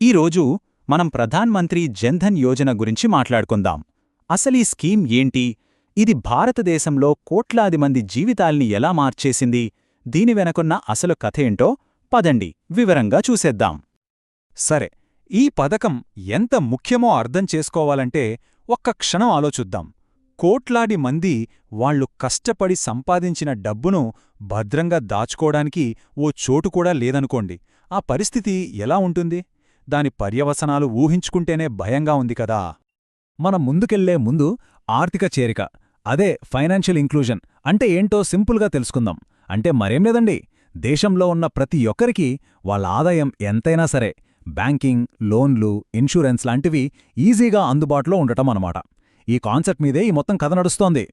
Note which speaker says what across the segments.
Speaker 1: ఈరోజు మనం ప్రధాన్ మంత్రి జన్ధన్ యోజన గురించి మాట్లాడుకుందాం. అసలీ స్కీమ్ ఏంటి? ఇది భారతదేశంలో కోట్లాది మంది జీవితాల్ని ఎలా మార్చేసింది? దీని వెనకున్న అసలు కథేంటో పదండి వివరంగా చూసేద్దాం.
Speaker 2: సరే ఈ పథకం ఎంత ముఖ్యమో అర్థం చేసుకోవాలంటే ఒక్క క్షణం ఆలోచిద్దాం. కోట్లాది మంది వాళ్ళు కష్టపడి సంపాదించిన డబ్బును భద్రంగా దాచుకోవడానికి ఓ చోటు కూడా లేదనుకోండి ఆ పరిస్థితి ఎలా ఉంటుంది? దాని పర్యవసనాలు ఊహించుకుంటేనే భయంగా ఉంది కదా. మనం ముందుకెళ్ళే ముందు ఆర్థిక చేరిక అదే ఫైనాన్షియల్ ఇంక్లూజన్ అంటే ఏంటో సింపుల్గా తెలుసుకుందాం. అంటే మరేం లేదండి దేశంలో ఉన్న ప్రతి ఒక్కరికి వాళ్ళ ఆదాయం ఎంతైనా సరే బ్యాంకింగ్ లోన్లు ఇన్సూరెన్స్ లాంటివి ఈజీగా అందుబాటులో ఉండటం అన్నమాట. ఈ కాన్సెప్ట్ మీదే ఈ మొత్తం కథ నడుస్తోంది.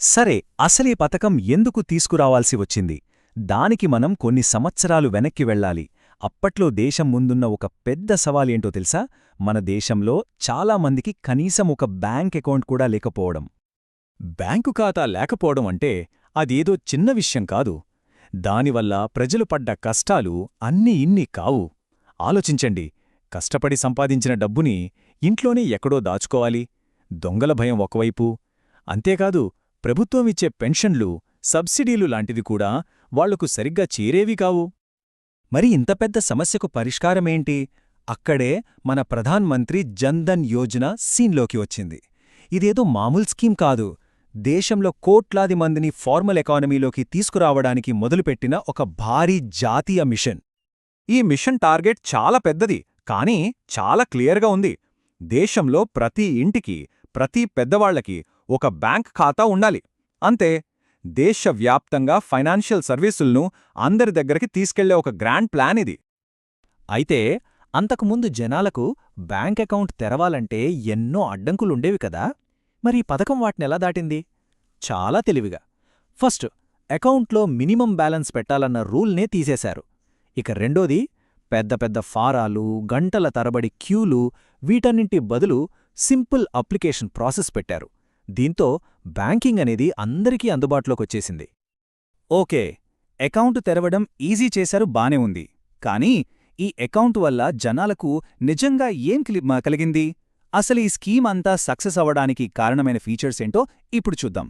Speaker 1: సరే అసలీ పథకం ఎందుకు తీసుకురావాల్సి వచ్చింది? దానికి మనం కొన్ని సంవత్సరాలు వెనక్కి వెళ్ళాలి. అప్పట్లో దేశం ముందున్న ఒక పెద్ద సవాలేంటో తెలుసా? మన దేశంలో చాలామందికి కనీసం ఒక బ్యాంక్ అకౌంట్ కూడా లేకపోవడం.
Speaker 2: బ్యాంకు ఖాతా లేకపోవడం అంటే అదేదో చిన్న విషయం కాదు. దానివల్ల ప్రజలు పడ్డ కష్టాలు అన్నీ ఇన్ని కావు. ఆలోచించండి కష్టపడి సంపాదించిన డబ్బుని ఇంట్లోనే ఎక్కడో దాచుకోవాలి. దొంగల భయం ఒకవైపు. అంతేకాదు ప్రభుత్వం ఇచ్చే పెన్షన్లు సబ్సిడీలు లాంటిది కూడా వాళ్ళకు సరిగ్గా చేరేవి కావు.
Speaker 1: మరి ఇంత పెద్ద సమస్యకు పరిష్కారమేంటి? అక్కడే మన ప్రధాన్ మంత్రి జన్ధన్ యోజన సీన్లోకి వచ్చింది. ఇదేదో మామూలు స్కీమ్ కాదు. దేశంలో కోట్లాది మందిని ఫార్మల్ ఎకానమీలోకి తీసుకురావడానికి మొదలుపెట్టిన ఒక భారీ జాతీయ మిషన్.
Speaker 2: ఈ మిషన్ టార్గెట్ చాలా పెద్దది కానీ చాలా క్లియర్గా ఉంది. దేశంలో ప్రతి ఇంటికి ప్రతి పెద్దవాళ్ళకి ఒక బ్యాంక్ ఖాతా ఉండాలి. అంతే దేశవ్యాప్తంగా ఫైనాన్షియల్ సర్వీసులను అందరి దగ్గరికి తీసుకెళ్ళే ఒక గ్రాండ్ ప్లాన్ ఇది.
Speaker 1: అయితే అంతకుముందు జనాలకు బ్యాంక్ అకౌంట్ తెరవాలంటే ఎన్నో అడ్డంకులుండేవి కదా. మరి ఈ పథకం వాటినెలా దాటింది? చాలా తెలివిగా. ఫస్ట్ అకౌంట్లో మినిమం బ్యాలెన్స్ పెట్టాలన్న రూల్నే తీసేశారు. ఇక రెండోది పెద్ద పెద్ద ఫారాలు గంటల తరబడి క్యూలు వీటన్నింటి బదులు సింపుల్ అప్లికేషన్ ప్రాసెస్ పెట్టారు. దీంతో బ్యాంకింగ్ అనేది అందరికీ అందుబాటులోకొచ్చేసింది ఓకే అకౌంట్ తెరవడం ఈజీ చేశారు బానే ఉంది. కానీ ఈ అకౌంట్ వల్ల జనాలకు నిజంగా ఏం కలిగింది? అసలు ఈ స్కీమ్ అంతా సక్సెస్ అవ్వడానికి కారణమైన ఫీచర్స్ ఏంటో ఇప్పుడు చూద్దాం.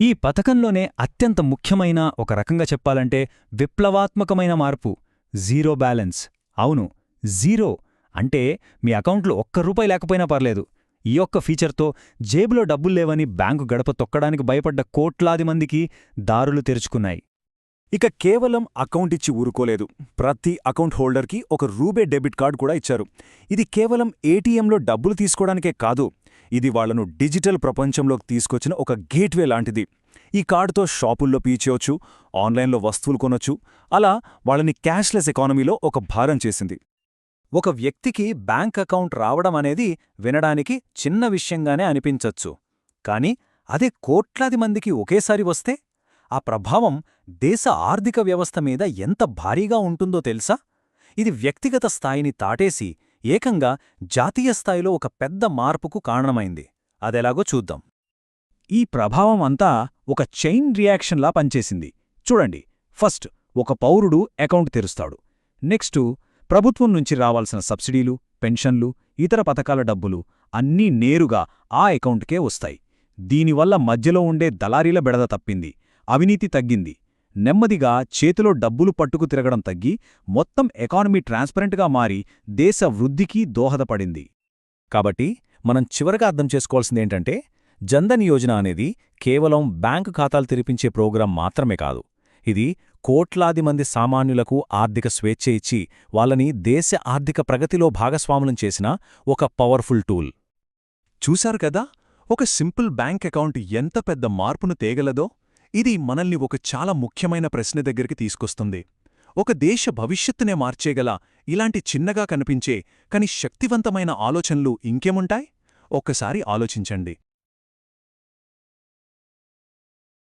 Speaker 1: ఈ పథకంలోనే అత్యంత ముఖ్యమైన ఒక రకంగా చెప్పాలంటే విప్లవాత్మకమైన మార్పు జీరో బ్యాలెన్స్. అవును జీరో అంటే మీ అకౌంట్లో ఒక్క రూపాయి లేకపోయినా పర్లేదు. ఈ ఒక్క ఫీచర్తో జేబులో డబ్బుల్లేవని బ్యాంకు గడప తొక్కడానికి భయపడ్డ కోట్లాది మందికి దారులు తెరుచుకున్నాయి.
Speaker 2: ఇక కేవలం అకౌంట్ ఇచ్చి ఊరుకోలేదు. ప్రతి అకౌంట్ హోల్డర్కి ఒక రూబే డెబిట్ కార్డు కూడా ఇచ్చారు. ఇది కేవలం ఏటీఎంలో డబ్బులు తీసుకోవడానికే కాదు ఇది వాళ్ళను డిజిటల్ ప్రపంచంలోకి తీసుకొచ్చిన ఒక గేట్వే లాంటిది. ఈ కార్డుతో షాపుల్లో పీచేయొచ్చు ఆన్లైన్లో వస్తువులు కొనొచ్చు అలా వాళ్ళని క్యాష్లెస్ ఎకానమీలో ఒక భారం చేసింది. ఒక వ్యక్తికి బ్యాంక్ అకౌంట్ రావడం అనేది వినడానికి చిన్న విషయంగానే అనిపించొచ్చు. కాని అదే కోట్లాది మందికి ఒకేసారి వస్తే ఆ ప్రభావం దేశ ఆర్థిక వ్యవస్థ మీద ఎంత భారీగా ఉంటుందో తెలుసా? ఇది వ్యక్తిగత స్థాయిని తాటేసి ఏకంగా జాతీయ స్థాయిలో ఒక పెద్ద మార్పుకు కారణమైంది. అదెలాగో చూద్దాం. ఈ ప్రభావం అంతా ఒక చైన్ రియాక్షన్లా పనిచేసింది. చూడండి ఫస్ట్ ఒక పౌరుడు అకౌంట్ తెరుస్తాడు. నెక్స్టు ప్రభుత్వం నుంచి రావాల్సిన సబ్సిడీలు పెన్షన్లు ఇతర పథకాల డబ్బులు అన్నీ నేరుగా ఆ అకౌంట్కే వస్తాయి. దీనివల్ల మధ్యలో ఉండే దళారీల బెడద తప్పింది అవినీతి తగ్గింది. నెమ్మదిగా చేతిలో డబ్బులు పట్టుకు తిరగడం తగ్గి మొత్తం ఎకానమీ ట్రాన్స్పరెంట్గా మారి దేశ వృద్ధికి దోహదపడింది. కాబట్టి మనం చివరగా అర్థం చేసుకోవాల్సిందేంటంటే జన్ధన్ యోజన అనేది కేవలం బ్యాంకు ఖాతాలు తెరిపించే ప్రోగ్రాం మాత్రమే కాదు. ఇది కోట్లాది మంది సామాన్యులకు ఆర్థిక స్వేచ్ఛ ఇచ్చి వాళ్ళని దేశ ఆర్థిక ప్రగతిలో భాగస్వాములం చేసిన ఒక పవర్ఫుల్ టూల్. చూశారు కదా? ఒక సింపుల్ బ్యాంక్ అకౌంట్ ఎంత పెద్ద మార్పును తేగలదో? ఇది మనల్ని ఒక చాలా ముఖ్యమైన ప్రశ్న దగ్గరికి తీసుకొస్తుంది. ఒక దేశ భవిష్యత్తునే మార్చేగల ఇలాంటి చిన్నగా కనిపించే కాని శక్తివంతమైన ఆలోచనలు ఇంకేముంటాయి? ఒక్కసారి ఆలోచించండి.